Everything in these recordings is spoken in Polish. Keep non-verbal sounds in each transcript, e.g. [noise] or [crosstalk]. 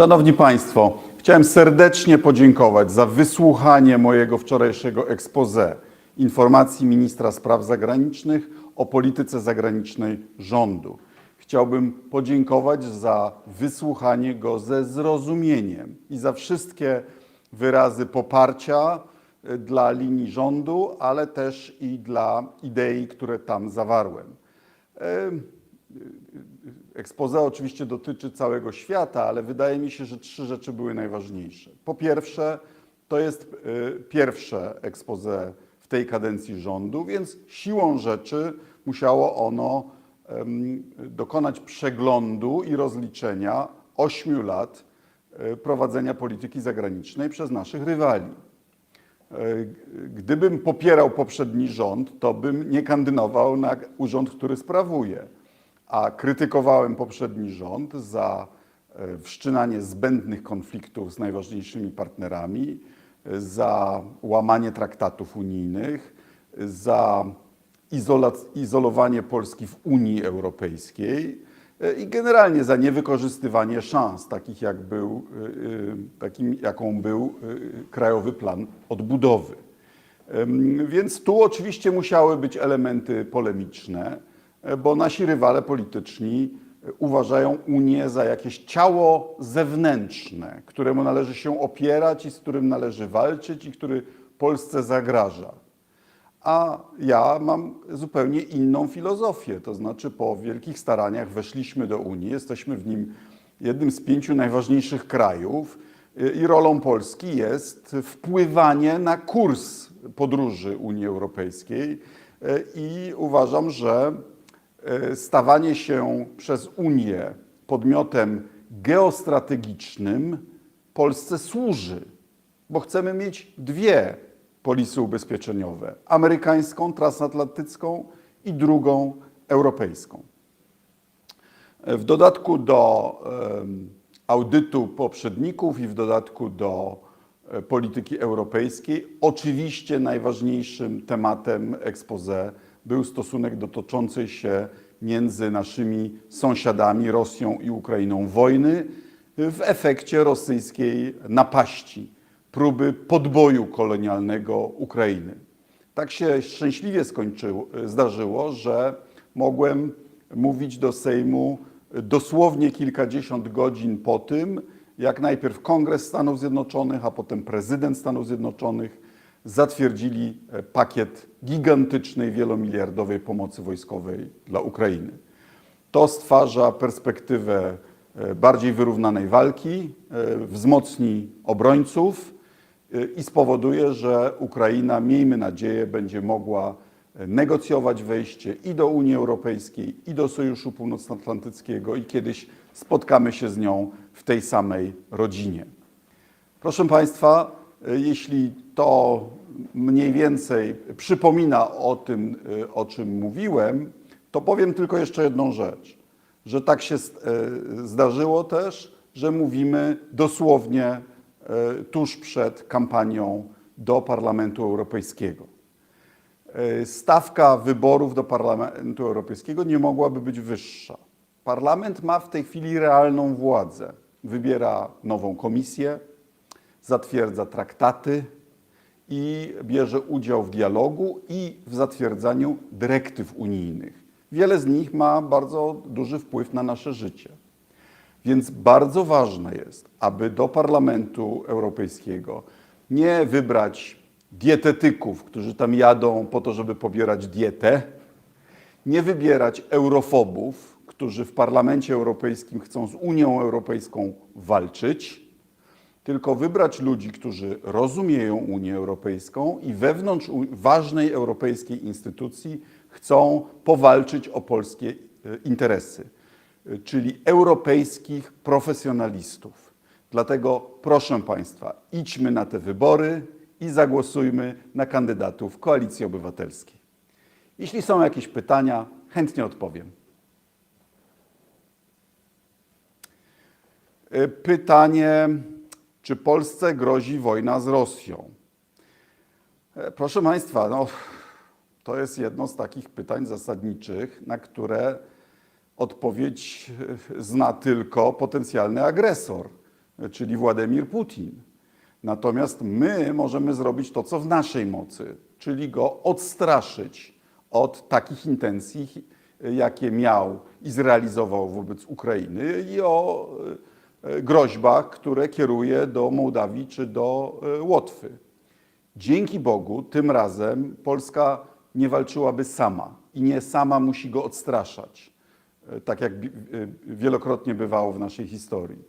Szanowni Państwo, chciałem serdecznie podziękować za wysłuchanie mojego wczorajszego expose informacji ministra spraw zagranicznych o polityce zagranicznej rządu. Chciałbym podziękować za wysłuchanie go ze zrozumieniem i za wszystkie wyrazy poparcia y, dla linii rządu, ale też i dla idei, które tam zawarłem. Expose oczywiście dotyczy całego świata, ale wydaje mi się, że trzy rzeczy były najważniejsze. Po pierwsze, to jest y, pierwsze expose w tej kadencji rządu, więc siłą rzeczy musiało ono dokonać przeglądu i rozliczenia ośmiu lat y, prowadzenia polityki zagranicznej przez naszych rywali. E, Gdybym popierał poprzedni rząd, to bym nie kandydował na urząd, który sprawuję. A krytykowałem poprzedni rząd za e, wszczynanie zbędnych konfliktów z najważniejszymi partnerami, e, za łamanie traktatów unijnych, za izola- izolowanie Polski w Unii Europejskiej e, i generalnie za niewykorzystywanie szans, takich jak był, takim, jaką był Krajowy Plan Odbudowy. Więc tu oczywiście musiały być elementy polemiczne, e, bo nasi rywale polityczni e, uważają Unię za jakieś ciało zewnętrzne, któremu należy się opierać i z którym należy walczyć i który Polsce zagraża. A ja mam zupełnie inną filozofię. To znaczy, po wielkich staraniach weszliśmy do Unii, jesteśmy w nim jednym z pięciu najważniejszych krajów y, i rolą Polski jest wpływanie na kurs podróży Unii Europejskiej. I uważam, że stawanie się przez Unię podmiotem geostrategicznym Polsce służy bo chcemy mieć dwie polisy ubezpieczeniowe: amerykańską, transatlantycką i drugą europejską. W dodatku do audytu poprzedników i w dodatku do e, polityki europejskiej, oczywiście najważniejszym tematem expose był stosunek dotyczący się między naszymi sąsiadami, Rosją i Ukrainą, wojny w efekcie rosyjskiej napaści, próby podboju kolonialnego Ukrainy. Tak się szczęśliwie skończyło, zdarzyło, że mogłem mówić do Sejmu dosłownie kilkadziesiąt godzin po tym, jak najpierw Kongres Stanów Zjednoczonych, a potem prezydent Stanów Zjednoczonych zatwierdzili e, pakiet gigantycznej, wielomiliardowej pomocy wojskowej dla Ukrainy. To stwarza perspektywę e, bardziej wyrównanej walki, e, wzmocni obrońców i spowoduje, że Ukraina, miejmy nadzieję, będzie mogła negocjować wejście i do Unii Europejskiej, i do Sojuszu Północnoatlantyckiego, i kiedyś spotkamy się z nią w tej samej rodzinie. Proszę Państwa, jeśli to mniej więcej przypomina o tym, e, o czym mówiłem, to powiem tylko jeszcze jedną rzecz, że tak się e, zdarzyło też, że mówimy dosłownie e, tuż przed kampanią do Parlamentu Europejskiego. E, Stawka wyborów do Parlamentu Europejskiego nie mogłaby być wyższa. Parlament ma w tej chwili realną władzę. Wybiera nową komisję, zatwierdza traktaty i bierze udział w dialogu i w zatwierdzaniu dyrektyw unijnych. Wiele z nich ma bardzo duży wpływ na nasze życie. Więc bardzo ważne jest, aby do Parlamentu Europejskiego nie wybrać dietetyków, którzy tam jadą po to, żeby pobierać dietę, nie wybierać eurofobów, którzy w Parlamencie Europejskim chcą z Unią Europejską walczyć, tylko wybrać ludzi, którzy rozumieją Unię Europejską i wewnątrz ważnej europejskiej instytucji chcą powalczyć o polskie e, interesy, e, czyli europejskich profesjonalistów. Dlatego proszę Państwa, idźmy na te wybory i zagłosujmy na kandydatów Koalicji Obywatelskiej. Jeśli są jakieś pytania, chętnie odpowiem. E, Pytanie, czy Polsce grozi wojna z Rosją? E, Proszę Państwa, no, to jest jedno z takich pytań zasadniczych, na które odpowiedź e, zna tylko potencjalny agresor. czyli Władimir Putin. Natomiast my możemy zrobić to, co w naszej mocy, czyli go odstraszyć od takich intencji, jakie miał i zrealizował wobec Ukrainy i o e, groźbach, które kieruje do Mołdawii czy do e, Łotwy. Dzięki Bogu tym razem Polska nie walczyłaby sama i nie sama musi go odstraszać, e, tak jak e, wielokrotnie bywało w naszej historii.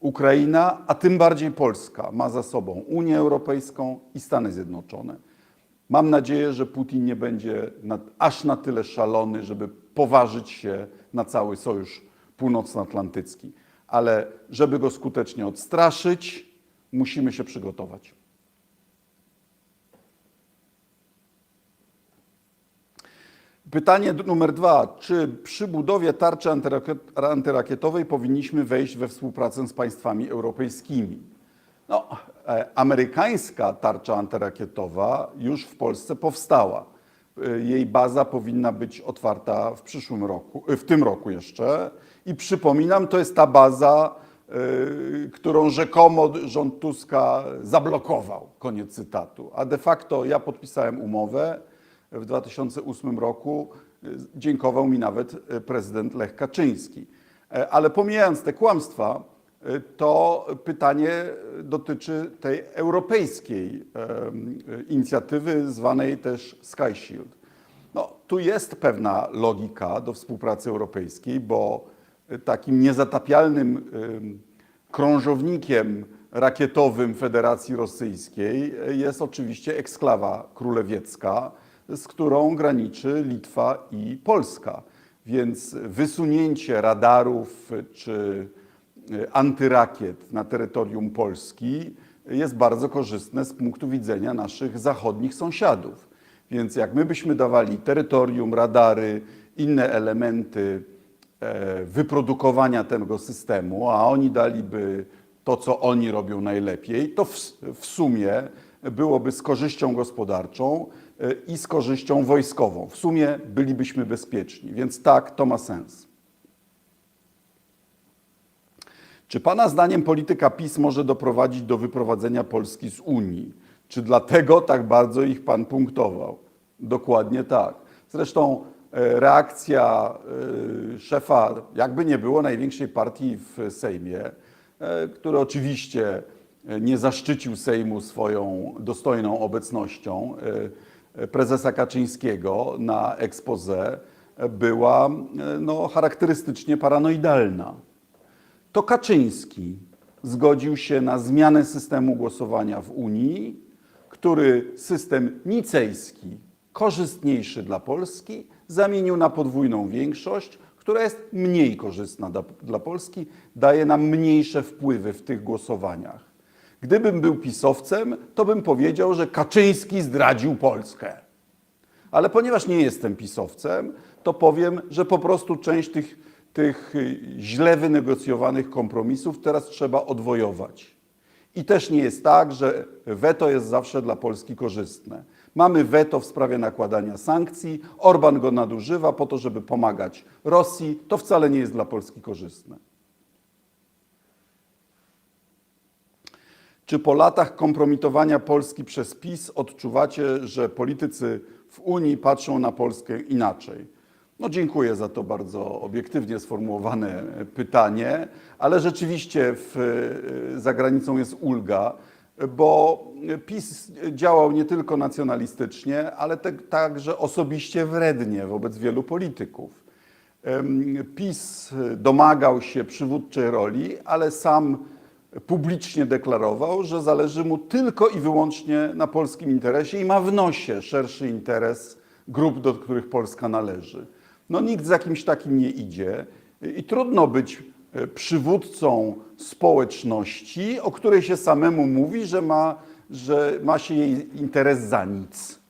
Ukraina, a tym bardziej Polska, ma za sobą Unię Europejską i Stany Zjednoczone. Mam nadzieję, że Putin nie będzie na, aż na tyle szalony, żeby poważyć się na cały Sojusz Północnoatlantycki. Ale żeby go skutecznie odstraszyć, musimy się przygotować. Pytanie numer dwa. Czy przy budowie tarczy antyrakiet- antyrakietowej powinniśmy wejść we współpracę z państwami europejskimi? No, e, amerykańska tarcza antyrakietowa już w Polsce powstała. E, Jej baza powinna być otwarta w przyszłym roku, e, w tym roku jeszcze. I przypominam, to jest ta baza, e, którą rzekomo rząd Tuska zablokował. Koniec cytatu. A de facto ja podpisałem umowę w 2008 roku. Dziękował mi nawet prezydent Lech Kaczyński. E, Ale pomijając te kłamstwa, to pytanie dotyczy tej europejskiej inicjatywy zwanej też Sky Shield. No, tu jest pewna logika do współpracy europejskiej, bo takim niezatapialnym em, krążownikiem rakietowym Federacji Rosyjskiej jest oczywiście eksklawa królewiecka, z którą graniczy Litwa i Polska. Więc wysunięcie radarów czy antyrakiet na terytorium Polski jest bardzo korzystne z punktu widzenia naszych zachodnich sąsiadów. Więc jak my byśmy dawali terytorium, radary, inne elementy e, wyprodukowania tego systemu, a oni daliby to, co oni robią najlepiej, to w, w sumie byłoby z korzyścią gospodarczą e, i z korzyścią wojskową. W sumie bylibyśmy bezpieczni, więc tak, to ma sens. Czy Pana zdaniem polityka PiS może doprowadzić do wyprowadzenia Polski z Unii? Czy dlatego tak bardzo ich Pan punktował? Dokładnie tak. Zresztą e, reakcja e, szefa, jakby nie było, największej partii w Sejmie, e, który oczywiście nie zaszczycił Sejmu swoją dostojną obecnością, prezesa Kaczyńskiego na expose, była no, charakterystycznie paranoidalna to Kaczyński zgodził się na zmianę systemu głosowania w Unii, który system nicejski, korzystniejszy dla Polski, zamienił na podwójną większość, która jest mniej korzystna dla, dla Polski, daje nam mniejsze wpływy w tych głosowaniach. Gdybym był pisowcem, to bym powiedział, że Kaczyński zdradził Polskę. Ale ponieważ nie jestem pisowcem, to powiem, że po prostu część tych, tych y, źle wynegocjowanych kompromisów teraz trzeba odwojować. I też nie jest tak, że weto jest zawsze dla Polski korzystne. Mamy weto w sprawie nakładania sankcji, Orban go nadużywa po to, żeby pomagać Rosji. To wcale nie jest dla Polski korzystne. Czy po latach kompromitowania Polski przez PiS odczuwacie, że politycy w Unii patrzą na Polskę inaczej? No dziękuję za to bardzo obiektywnie sformułowane pytanie, ale rzeczywiście w, za granicą jest ulga, bo PiS działał nie tylko nacjonalistycznie, ale te, także osobiście wrednie wobec wielu polityków. PiS domagał się przywódczej roli, ale sam publicznie deklarował, że zależy mu tylko i wyłącznie na polskim interesie i ma w nosie szerszy interes grup, do których Polska należy. No nikt z jakimś takim nie idzie i trudno być e, przywódcą społeczności, o której się samemu mówi, że ma, że ma się jej interes za nic.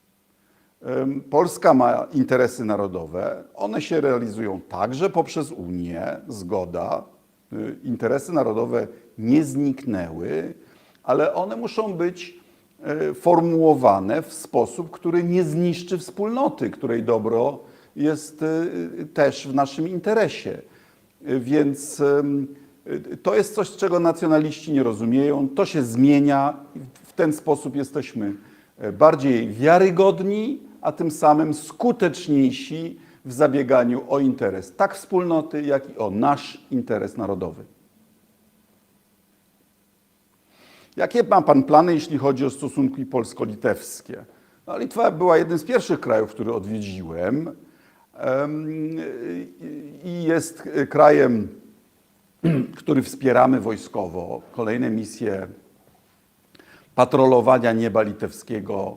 Polska ma interesy narodowe, one się realizują także poprzez Unię, zgoda. Y, Interesy narodowe nie zniknęły, ale one muszą być e, formułowane w sposób, który nie zniszczy wspólnoty, której dobro jest e, też w naszym interesie. Więc Y, To jest coś, czego nacjonaliści nie rozumieją. To się zmienia w ten sposób jesteśmy e, bardziej wiarygodni, a tym samym skuteczniejsi w zabieganiu o interes tak wspólnoty, jak i o nasz interes narodowy. Jakie ma Pan plany, jeśli chodzi o stosunki polsko-litewskie? No, Litwa była jednym z pierwszych krajów, który odwiedziłem em, i jest krajem, [clears throat] który wspieramy wojskowo. Kolejne misje patrolowania nieba litewskiego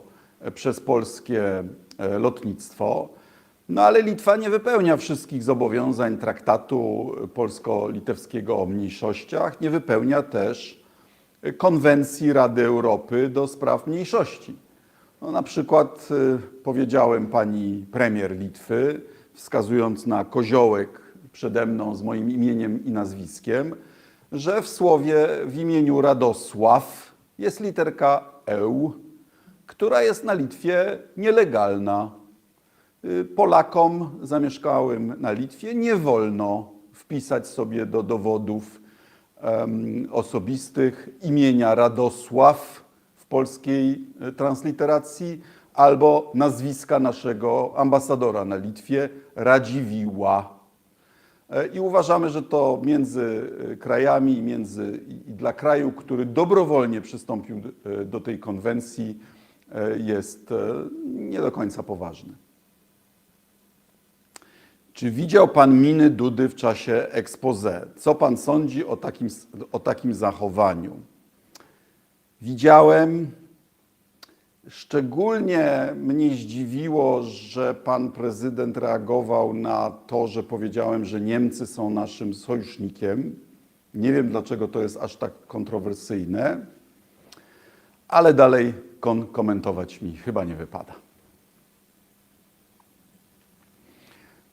przez polskie e, lotnictwo. No ale Litwa nie wypełnia wszystkich zobowiązań traktatu polsko-litewskiego o mniejszościach, nie wypełnia też konwencji Rady Europy do spraw mniejszości. No, na przykład y, powiedziałem pani premier Litwy, wskazując na koziołek przede mną z moim imieniem i nazwiskiem, że w słowie w imieniu Radosław jest literka EU, która jest na Litwie nielegalna. Y, Polakom zamieszkałym na Litwie nie wolno wpisać sobie do dowodów osobistych imienia Radosław polskiej e, transliteracji albo nazwiska naszego ambasadora na Litwie Radziwiła. E, I uważamy, że to między e, krajami, między, i dla kraju, który dobrowolnie przystąpił do tej konwencji, jest nie do końca poważne. Czy widział Pan miny Dudy w czasie expose? Co Pan sądzi o takim, o takim zachowaniu? Widziałem. Szczególnie mnie zdziwiło, że pan prezydent reagował na to, że powiedziałem, że Niemcy są naszym sojusznikiem. Nie wiem, dlaczego to jest aż tak kontrowersyjne, ale dalej kon komentować mi chyba nie wypada.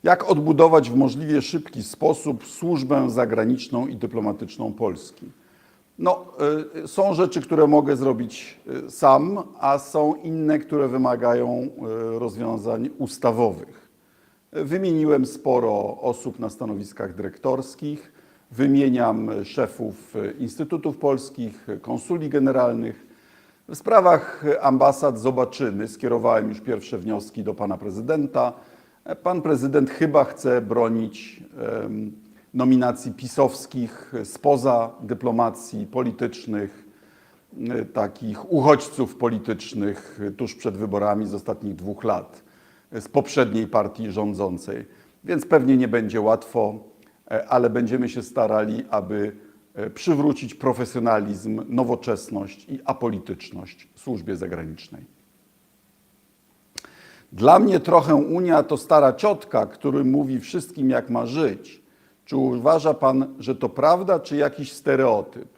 Jak odbudować w możliwie szybki sposób służbę zagraniczną i dyplomatyczną Polski? No, y, są rzeczy, które mogę zrobić y, sam, a są inne, które wymagają y, rozwiązań ustawowych. Wymieniłem sporo osób na stanowiskach dyrektorskich, wymieniam szefów instytutów polskich, konsuli generalnych. W sprawach ambasad zobaczymy. Skierowałem już pierwsze wnioski do pana prezydenta. Pan prezydent chyba chce bronić nominacji pisowskich spoza dyplomacji politycznych, y, takich uchodźców politycznych y, tuż przed wyborami z ostatnich dwóch lat, y, z poprzedniej partii rządzącej. Więc pewnie nie będzie łatwo, ale będziemy się starali, aby przywrócić profesjonalizm, nowoczesność i apolityczność służbie zagranicznej. Dla mnie trochę Unia to stara ciotka, który mówi wszystkim, jak ma żyć. Czy uważa pan, że to prawda, czy jakiś stereotyp?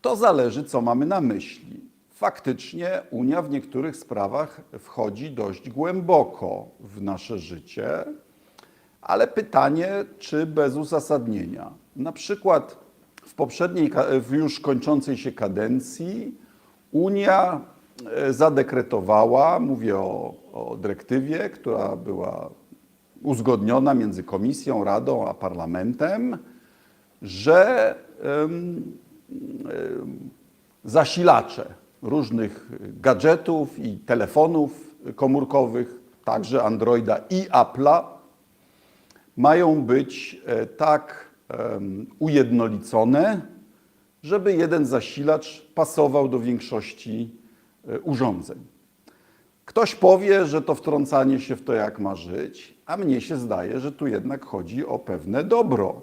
To zależy, co mamy na myśli. Faktycznie Unia w niektórych sprawach wchodzi dość głęboko w nasze życie, ale pytanie, czy bez uzasadnienia. Na przykład w poprzedniej, w już kończącej się kadencji Unia e, zadekretowała, mówię o, o dyrektywie, która była uzgodniona między Komisją, Radą a Parlamentem, że zasilacze różnych gadżetów i telefonów komórkowych, także Androida i Apple'a, mają być e, tak ujednolicone, żeby jeden zasilacz pasował do większości e, urządzeń. Ktoś powie, że to wtrącanie się w to, jak ma żyć, a mnie się zdaje, że tu jednak chodzi o pewne dobro.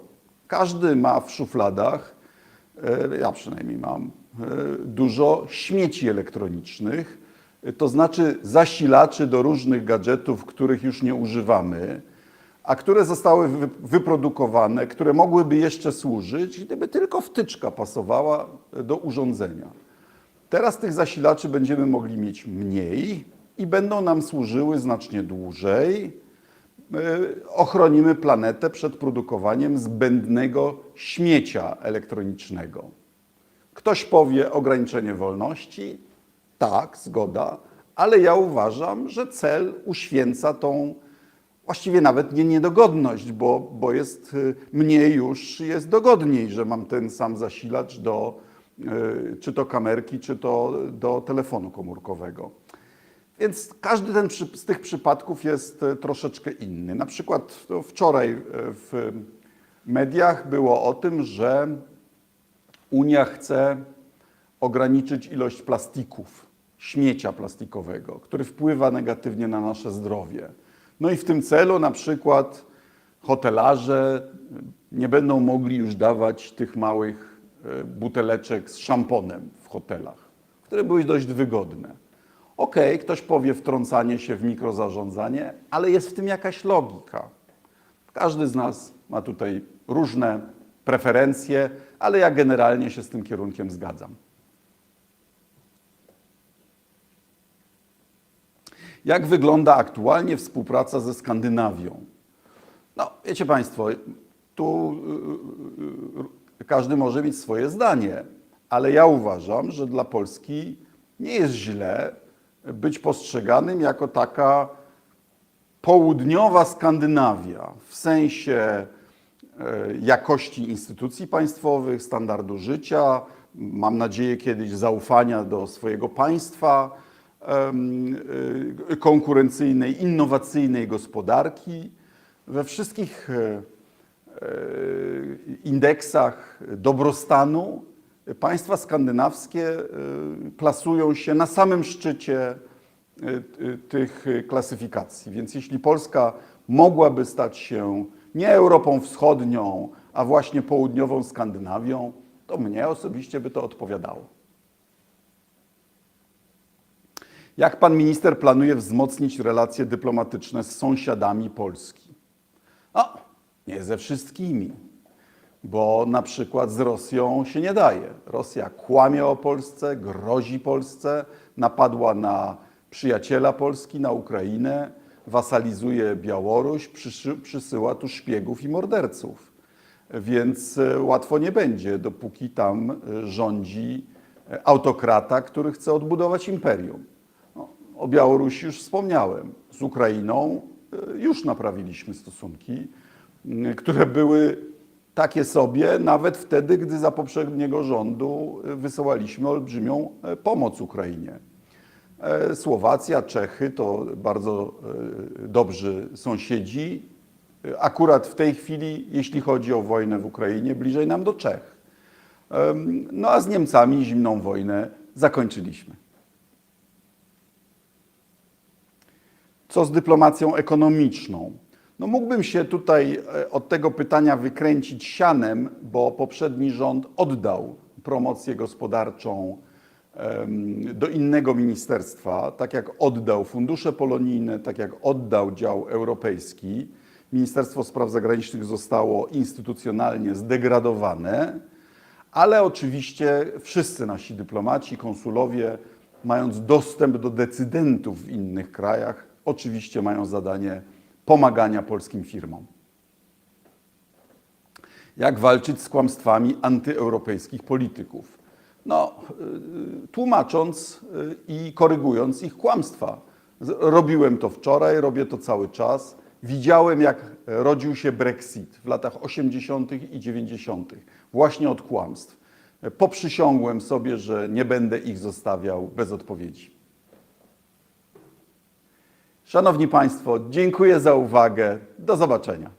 Każdy ma w szufladach, e, ja przynajmniej mam, e, dużo śmieci elektronicznych, e, to znaczy zasilaczy do różnych gadżetów, których już nie używamy, a które zostały wy- wyprodukowane, które mogłyby jeszcze służyć, gdyby tylko wtyczka pasowała do urządzenia. Teraz tych zasilaczy będziemy mogli mieć mniej i będą nam służyły znacznie dłużej. Y, Ochronimy planetę przed produkowaniem zbędnego śmiecia elektronicznego. Ktoś powie ograniczenie wolności. Tak, zgoda, ale ja uważam, że cel uświęca tą właściwie nawet nie niedogodność, bo, bo jest, y, mnie już jest dogodniej, że mam ten sam zasilacz do y, czy to kamerki, czy to do telefonu komórkowego. Więc każdy ten z tych przypadków jest e, troszeczkę inny. Na przykład to wczoraj e, w mediach było o tym, że Unia chce ograniczyć ilość plastików, śmiecia plastikowego, który wpływa negatywnie na nasze zdrowie. No i w tym celu na przykład hotelarze nie będą mogli już dawać tych małych e, buteleczek z szamponem w hotelach, które były dość wygodne. Okej, ktoś powie wtrącanie się w mikrozarządzanie, ale jest w tym jakaś logika. Każdy z nas ma tutaj różne preferencje, ale ja generalnie się z tym kierunkiem zgadzam. Jak wygląda aktualnie współpraca ze Skandynawią? No, wiecie Państwo, tu y, y, każdy może mieć swoje zdanie, ale ja uważam, że dla Polski nie jest źle być postrzeganym jako taka południowa Skandynawia w sensie e, jakości instytucji państwowych, standardu życia, mam nadzieję kiedyś zaufania do swojego państwa, y, konkurencyjnej, innowacyjnej gospodarki. We wszystkich e, e, indeksach dobrostanu państwa skandynawskie e, plasują się na samym szczycie e, e, tych klasyfikacji. Więc jeśli Polska mogłaby stać się nie Europą Wschodnią, a właśnie południową Skandynawią, to mnie osobiście by to odpowiadało. Jak pan minister planuje wzmocnić relacje dyplomatyczne z sąsiadami Polski? No, nie ze wszystkimi, bo na przykład z Rosją się nie daje. Rosja kłamie o Polsce, grozi Polsce, napadła na przyjaciela Polski, na Ukrainę, wasalizuje Białoruś, przysyła tu szpiegów i morderców. Więc e, łatwo nie będzie, dopóki tam e, rządzi e, autokrata, który chce odbudować imperium. No, o Białorusi już wspomniałem. Z Ukrainą już naprawiliśmy stosunki, które były takie sobie, nawet wtedy, gdy za poprzedniego rządu e, wysyłaliśmy olbrzymią e, pomoc Ukrainie. E, Słowacja, Czechy to bardzo e, dobrzy sąsiedzi. Akurat w tej chwili, jeśli chodzi o wojnę w Ukrainie, bliżej nam do Czech. No a z Niemcami zimną wojnę zakończyliśmy. Co z dyplomacją ekonomiczną? No mógłbym się tutaj e, od tego pytania wykręcić sianem, bo poprzedni rząd oddał promocję gospodarczą do innego ministerstwa, tak jak oddał fundusze polonijne, tak jak oddał dział europejski. Ministerstwo Spraw Zagranicznych zostało instytucjonalnie zdegradowane, ale oczywiście wszyscy nasi dyplomaci, konsulowie, mając dostęp do decydentów w innych krajach, oczywiście mają zadanie pomagania polskim firmom. Jak walczyć z kłamstwami antyeuropejskich polityków? No, y, tłumacząc y, i korygując ich kłamstwa. Robiłem to wczoraj, robię to cały czas. Widziałem, jak rodził się Brexit w latach 80. i 90. właśnie od kłamstw. Poprzysiągłem sobie, że nie będę ich zostawiał bez odpowiedzi. Szanowni Państwo, dziękuję za uwagę. Do zobaczenia.